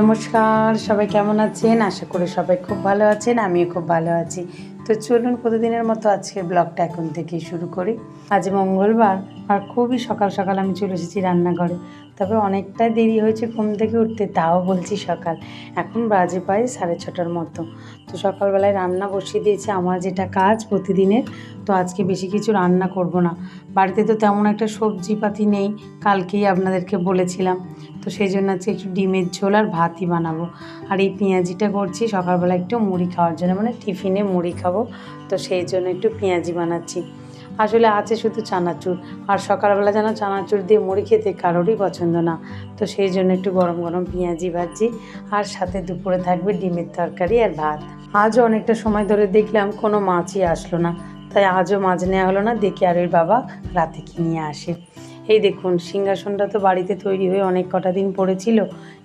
নমস্কার, সবাই কেমন আছেন? আশা করি সবাই খুব ভালো আছেন, আমিও খুব ভালো আছি। তো চলুন প্রতিদিনের মতো আজকে ব্লগটা এখন থেকে শুরু করি। আজ মঙ্গলবার আর খুবই সকাল সকাল আমি চলে এসেছি রান্নাঘরে। তবে অনেকটা দেরি হয়েছে ঘুম থেকে উঠতে, তাও বলছি সকাল। এখন বাজে প্রায় সাড়ে ছটার মতো। তো সকালবেলায় রান্না বসিয়ে দিয়েছে আমার যেটা কাজ প্রতিদিনের, তো আজকে বেশি কিছু রান্না করব না। বাড়িতে তো তেমন একটা সবজিপাতি নেই, কালকেই আপনাদেরকে বলেছিলাম। তো সেই জন্য আজকে একটু ডিমের ঝোল আর ভাতই বানাবো। আর এই পেঁয়াজিটা করছি, সকালবেলা একটু মুড়ি খাওয়ার জন্য মানে টিফিনে মুড়ি খাব। তো সেই জন্য একটু পেঁয়াজি বানাচ্ছি। আসলে আছে শুধু চানাচুর। আর সকালবেলা যেন চানাচুর দিয়ে মুড়ি খেতে কারোরই পছন্দ না। তো সেই জন্য একটু গরম গরম পেঁয়াজি ভাজি, আর সাথে দুপুরে থাকবে ডিমের তরকারি আর ভাত। আজও অনেকটা সময় ধরে দেখলাম কোনো মাছই আসলো না। তাই আজও মাছ নেওয়া হলো না, দেখি আর ওই বাবা রাতে কি নিয়ে আসে। এই দেখুন, সিংহাসনটা তো বাড়িতে তৈরি হয়ে অনেক কটা দিন পড়েছিল।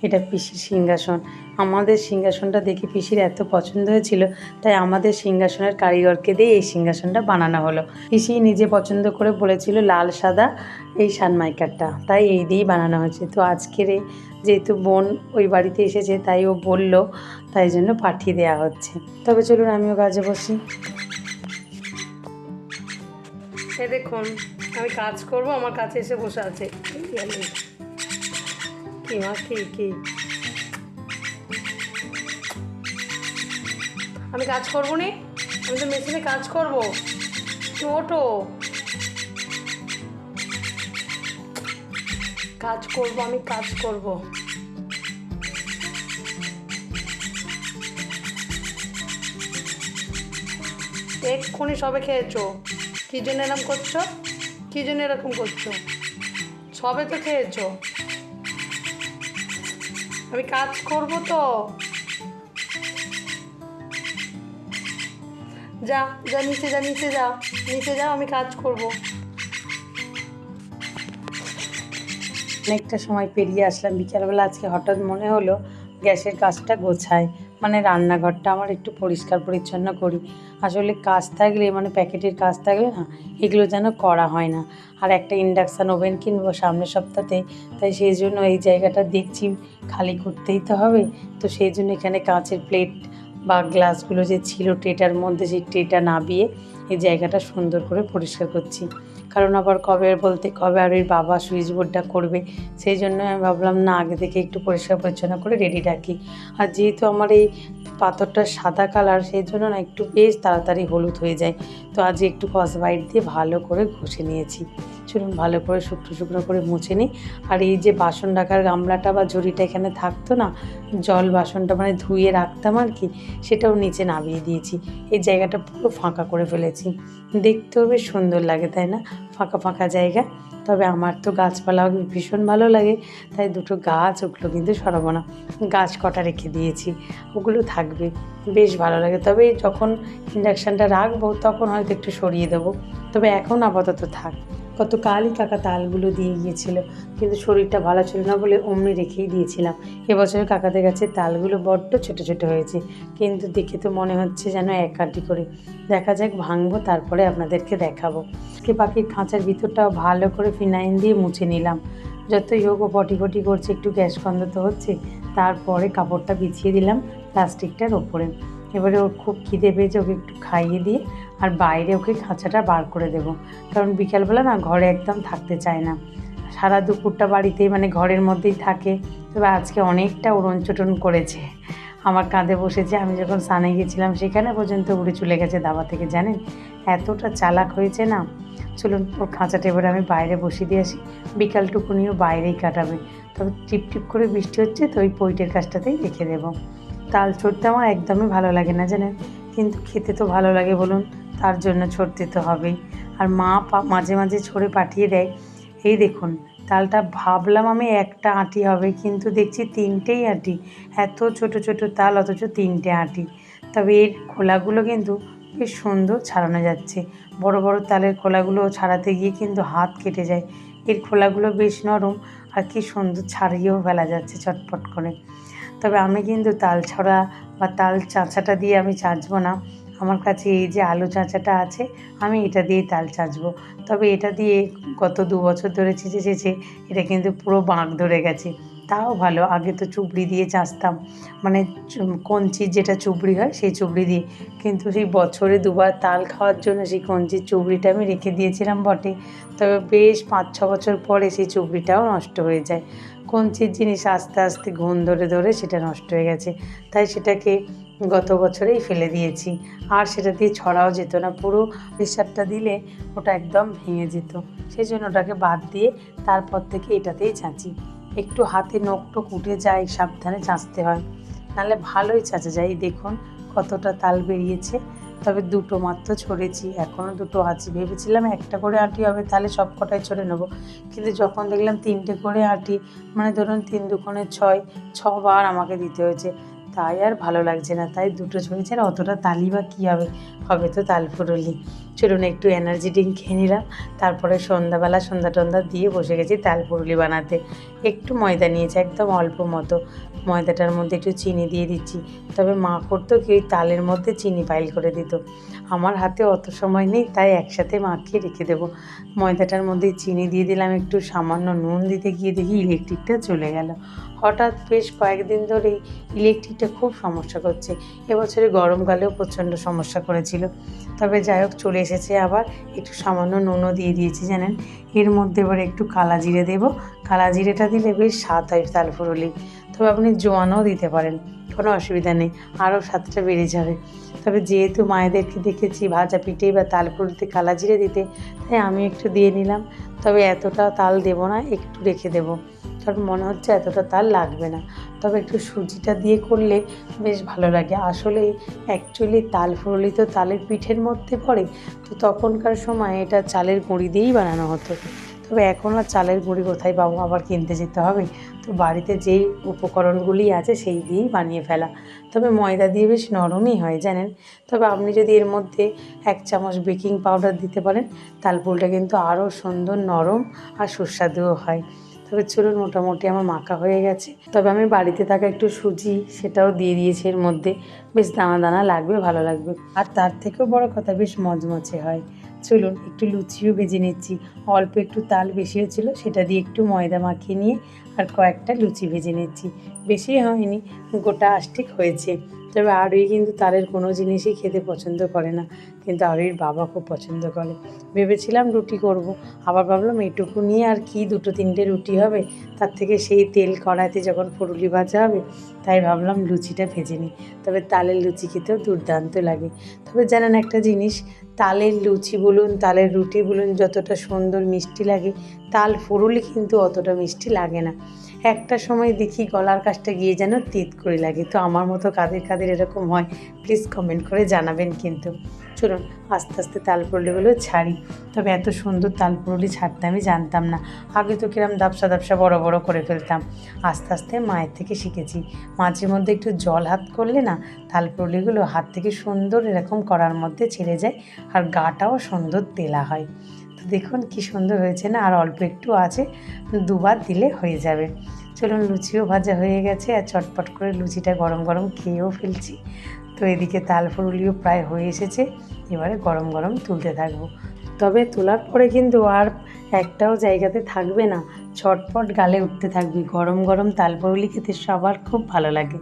এটা পিসির সিংহাসন। আমাদের সিংহাসনটা দেখে পিসির এত পছন্দ হয়েছিল, তাই আমাদের সিংহাসনের কারিগরকে দিয়ে এই সিংহাসনটা বানানো হলো। পিসি নিজে পছন্দ করে বলেছিল লাল, সাদা এই সানমাইকারটা, তাই এই দিয়েই বানানো হয়েছে। তো আজকের যেহেতু বোন ওই বাড়িতে এসেছে, তাই ও বলল, তাই জন্য পাঠিয়ে দেওয়া হচ্ছে। তবে চলুন আমিও কাজে বসি। এ দেখুন। আমি কাজ করব, আমার কাছে এসে বসে আছে। কি মা, কি কি? আমি কাজ করব নি? আমি তো মেশিনে কাজ করব। ওঠো। কাজ করব, আমি কাজ করব। এক্ষুনি সবে খেয়েছো। কী জন্য এরকম করছ? কী জন্য এরকম করছ? সবে তো খেয়েছো। আমি কাজ করব তো। যা যা, নিচে যা নিচে যা, নিচে যাও, আমি কাজ করব। অনেকটা সময় পেরিয়ে আসলাম। বিকালবেলা আজকে হঠাৎ মনে হলো গ্যাসের কাজটা গোছায় মানে রান্নাঘরটা আমার একটু পরিষ্কার পরিচ্ছন্ন করি। আসলে কাজ থাকলে মানে প্যাকেটের কাজ থাকলে না এগুলো যেন করা হয় না। আর একটা ইন্ডাকশান ওভেন কিনবো সামনের সপ্তাহতে, তাই সেই জন্য এই জায়গাটা দেখছি। খালি করতেই তো হবে। তো সেই জন্য এখানে কাঁচের প্লেট বা গ্লাসগুলো যে ছিল ট্রেটার মধ্যে, সেই ট্রেটা নাবিয়ে এই জায়গাটা সুন্দর করে পরিষ্কার করছি। কারণ আবার কবে বলতে, কবে আর ওই বাবা সুইচ বোর্ডটা করবে? সেই জন্য আমি ভাবলাম, না, আগে থেকে একটু পরিষ্কার পরিচ্ছন্ন করে রেডি রাখি। আর যেহেতু আমার এই পাথরটা সাদা কালার সেই জন্য না একটু বেশ তাড়াতাড়ি হলুদ হয়ে যায়। তো আজ একটু কসবাইট দিয়ে ভালো করে ঘষে নিয়েছি। চলুন ভালো করে শুকনো শুকনো করে মুছে নিই। আর এই যে বাসন রাখার গামলাটা বা ঝুড়িটা এখানে থাকতো না, জল বাসনটা মানে ধুয়ে রাখতাম আর কি, সেটাও নিচে নামিয়ে দিয়েছি। এই জায়গাটা পুরো ফাঁকা করে ফেলেছি। দেখতেও বেশ সুন্দর লাগে, তাই না? ফাঁকা ফাঁকা জায়গা। তবে আমার তো গাছপালা ভীষণ ভালো লাগে, তাই দুটো গাছ ওগুলো কিন্তু সরাবো না। গাছ কটা রেখে দিয়েছি, ওগুলো থাকবে। বেশ ভালো লাগে। তবে যখন ইন্ডাকশানটা রাখব, তখন হয়তো একটু সরিয়ে দেবো। তবে এখন আপাতত থাক। কত কালই কাকা তালগুলো দিয়ে গিয়েছিল। কিন্তু শরীরটা ভালো ছিল না বলে অমনি রেখেই দিয়েছিলাম। এবছর কাকাদের কাছে তালগুলো বড্ড ছোটো ছোটো হয়েছে। কিন্তু দেখে তো মনে হচ্ছে যেন এক আটি করে। দেখা যাক, ভাঙবো, তারপরে আপনাদেরকে দেখাবো। কে পাখির খাঁচার ভিতরটাও ভালো করে ফিনাইল দিয়ে মুছে নিলাম। যতই হোক, ও পটি পটি করছে, একটু গ্যাস গন্ধ তো হচ্ছে। তারপরে কাপড়টা বিছিয়ে দিলাম প্লাস্টিকটার ওপরে। এবারে ওর খুব খিদে পেয়েছে, ওকে একটু খাইয়ে দিয়ে আর বাইরে ওকে খাঁচাটা বার করে দেবো। কারণ বিকালবেলা না ঘরে একদম থাকতে চায় না। সারা দুপুরটা বাড়িতেই মানে ঘরের মধ্যেই থাকে। তবে আজকে অনেকটা উড়নচটন করেছে। আমার কাঁধে বসেছে, আমি যখন সানে গেছিলাম সেখানে পর্যন্ত উড়ে চলে গেছে দাবা থেকে, জানেন? এতটা চালাক হয়েছে না। চলুন, ওর খাঁচাটা এবারে আমি বাইরে বসিয়ে দিয়ে আসি। বিকালটুকুনিও বাইরেই কাটাবে। তবে টিপ টিপ করে বৃষ্টি হচ্ছে, তো ওই পইটের কাজটাতেই রেখে দেবো। তাল ছড়তে আমার একদমই ভালো লাগে না, জানেন? কিন্তু খেতে তো ভালো লাগে, বলুন। তার জন্য ছড়তে তো হবেই আর মা মাঝে মাঝে ছড়ে পাঠিয়ে দেয়, এই দেখুন, তালটা ভাবলাম আমি একটা আঁটি হবে, কিন্তু দেখছি তিনটেই আঁটি। এত ছোট ছোট তাল, অথচ তিনটে আঁটি। তবে এর খোলাগুলো কিন্তু বেশ সুন্দর ছাড়ানো যাচ্ছে। বড় বড় তালের খোলাগুলো ছাড়াতে গিয়ে কিন্তু হাত কেটে যায়। এর খোলাগুলো বেশ নরম আর কি সুন্দর ছাড়িয়েও ফেলা যাচ্ছে চটপট করে। তবে আমি কিন্তু তাল ছড়া বা তাল চাঁচাটা দিয়ে আমি চাঁচবো না। আমার কাছে এই যে আলু চাঁচাটা আছে, আমি এটা দিয়েই তাল চাঁচবো। তবে এটা দিয়ে গত দু বছর ধরে চেঁচে চেঁচে এটা কিন্তু পুরো বাঁক ধরে গেছে। তাও ভালো, আগে তো চুবড়ি দিয়ে চাষতাম মানে কঞ্চির যেটা চুবড়ি হয় সেই চুবড়ি দিয়ে। কিন্তু সেই বছরে দুবার তাল খাওয়ার জন্য সেই কঞ্চির চুবড়িটা আমি রেখে দিয়েছিলাম বটে। তবে বেশ পাঁচ, ছ বছর পরে সেই চুবড়িটাও নষ্ট হয়ে যায়। কঞ্চির জিনিস আস্তে আস্তে ঘুণ ধরে ধরে সেটা নষ্ট হয়ে গেছে। তাই সেটাকে গত বছরেই ফেলে দিয়েছি। আর সেটা দিয়ে ছড়াও যেত না, পুরো প্রেশারটা দিলে ওটা একদম ভেঙে যেত। সেই জন্য ওটাকে বাদ দিয়ে তারপর থেকে এটাতেই চাঁচি। একটু হাতে নখ টোক উঠে যায়, সাবধানে চাঁচতে হয়। নাহলে ভালোই চাচা যায়। দেখুন কতটা তাল বেরিয়েছে। তবে দুটো মাত্র ছড়েছি এখনও দুটো আছে। ভেবেছিলাম একটা করে আঁটি হবে, তাহলে সব কটাই ছড়ে নেব। কিন্তু যখন দেখলাম তিনটে করে আঁটি মানে ধরুন তিন দুকোণে ছয়, ছবার আমাকে দিতে হয়েছে। তাই আর ভালো লাগছে না। তাই দুটো ছড়ি ছাড়া অতটা তালি বা কী হবে? হবে তো তাল ফুরুলি। চলুন একটু এনার্জি ড্রিঙ্ক খেয়ে নিলাম। তারপরে সন্ধ্যাবেলা সন্ধ্যা টন্ধা দিয়ে বসে গেছি তাল ফুরুলি বানাতে। একটু ময়দা নিয়েছি, একদম অল্প মতো। ময়দাটার মধ্যে একটু চিনি দিয়ে দিচ্ছি। তবে মা করতো কি ওই তালের মধ্যে চিনি পাইল করে দিত। আমার হাতে অত সময় নেই, তাই একসাথে মাখিয়ে রেখে দেবো। ময়দাটার মধ্যে চিনি দিয়ে দিলাম, একটু সামান্য নুন দিতে গিয়ে দেখি ইলেকট্রিকটা চলে গেল। হঠাৎ বেশ কয়েকদিন ধরেই ইলেকট্রিকটা খুব সমস্যা করছে। এবছরে গরমকালেও প্রচণ্ড সমস্যা করেছিল। তবে যাই হোক, চলে এসেছে আবার। একটু সামান্য নুনও দিয়ে দিয়েছি, জানেন? এর মধ্যে এবার একটু কালা জিরে দেবো। কালা জিরেটা দিলে বেশ স্বাদ হয় তাল ফুরুলি। তবে আপনি জোয়ানও দিতে পারেন, কোনো অসুবিধা নেই, আরও স্বাদটা বেড়ে যাবে। তবে যেহেতু মায়েদেরকে দেখেছি ভাজা পিঠে বা তাল ফুলতে কালা জিরে দিতে, তাই আমি একটু দিয়ে নিলাম। তবে এতটা তাল দেবো না, একটু রেখে দেবো। কারণ মনে হচ্ছে এতটা তাল লাগবে না। তবে একটু সুজিটা দিয়ে করলে বেশ ভালো লাগে। আসলে অ্যাকচুয়ালি তাল ফুরলি তো তালের পিঠের মধ্যে পড়ে, তো তখনকার সময় এটা চালের গুঁড়ি দিয়েই বানানো হতো। তবে এখন আর চালের গুঁড়ি কোথায় পাবো? আবার কিনতে যেতে হবে। তো বাড়িতে যেই উপকরণগুলি আছে সেই দিয়েই বানিয়ে ফেলা। তবে ময়দা দিয়ে বেশ নরমই হয়, জানেন? তবে আপনি যদি এর মধ্যে এক চামচ বেকিং পাউডার দিতে পারেন তালপুলটা কিন্তু আরও সুন্দর নরম আর সুস্বাদুও হয়। তবে চলুন মোটামুটি আমার মাখা হয়ে গেছে। তবে আমি বাড়িতে থাকা একটু সুজি সেটাও দিয়ে দিয়েছি এর মধ্যে। বেশ দানা দানা লাগবে, ভালো লাগবে। আর তার থেকেও বড় কথা, বেশ মজমচে হয়। চলুন, একটু লুচিও ভেজে নিচ্ছি। অল্প একটু তাল বেশি হয়েছিল সেটা দিয়ে একটু ময়দা মাখিয়ে নিয়ে আর কয়েকটা লুচি ভেজে নিচ্ছি। বেশি হয়নি, গোটা আষ্টিক হয়েছে। তবে আরুই কিন্তু তালের কোনো জিনিসই খেতে পছন্দ করে না, কিন্তু আরুইর বাবা খুব পছন্দ করে। ভেবেছিলাম রুটি করব, আবার ভাবলাম এইটুকু নিয়ে আর কি দুটো তিনটে রুটি হবে? তার থেকে সেই তেল কড়াইতে যখন ফুরুলি ভাজা হবে, তাই ভাবলাম লুচিটা ভেজে নিই। তবে তালের লুচি খেতেও দুর্দান্ত লাগে। তবে জানেন একটা জিনিস তালের লুচি বলুন, তালের রুটি বলুন, যতটা সুন্দর মিষ্টি লাগে, তাল ফুরুলি কিন্তু অতটা মিষ্টি লাগে না। একটা সময় দেখি গলার কাছটা গিয়ে যেন তিত করে লাগে, তো আমার মতো কাদের কাদের এরকম হয় প্লিজ কমেন্ট করে জানাবেন কিন্তু। চলুন, আস্তে আস্তে তাল পুরুলিগুলো ছাড়ি। তবে এত সুন্দর তাল পুরুলি ছাড়তে আমি জানতাম না। আগে তো কিরম দাপসা দাপসা বড় বড় করে ফেলতাম। আস্তে আস্তে মায়ের থেকে শিখেছি। মাঝে মধ্যে একটু জল হাত করলে না তাল পুরুলিগুলো হাত থেকে সুন্দর এরকম করার মধ্যে ছেড়ে যায় আর গাটাও সুন্দর তেলা হয়। তো দেখুন কি সুন্দর হয়েছে না, আর অল্প একটু আছে, দুবার দিলে হয়ে যাবে। চলুন, লুচিও ভাজা হয়ে গেছে আর চটপট করে লুচিটা গরম গরম খেয়েও ফেলছি। তো এদিকে তাল ফুরুলিও প্রায় হয়ে এসেছে। এবারে গরম গরম তুলতে থাকব। তবে তোলার পরে কিন্তু আর একটাও জায়গাতে থাকবে না। ছটপট গালে উঠতে থাকবে। গরম গরম তাল ফুরুলি খেতে সবার খুব ভালো লাগে।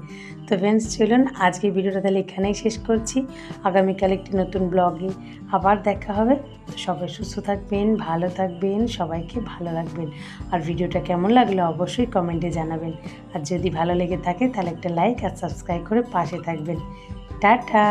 তো ফ্রেন্ডস চলুন আজকে ভিডিওটা তাহলে এখানেই শেষ করছি। আগামীকাল একটি নতুন ব্লগে আবার দেখা হবে। তো সবাই সুস্থ থাকবেন, ভালো থাকবেন, সবাইকে ভালো রাখবেন। আর ভিডিওটা কেমন লাগল অবশ্যই কমেন্টে জানাবেন। আর যদি ভালো লেগে থাকে তাহলে একটা লাইক আর সাবস্ক্রাইব করে পাশে থাকবেন। টাটা!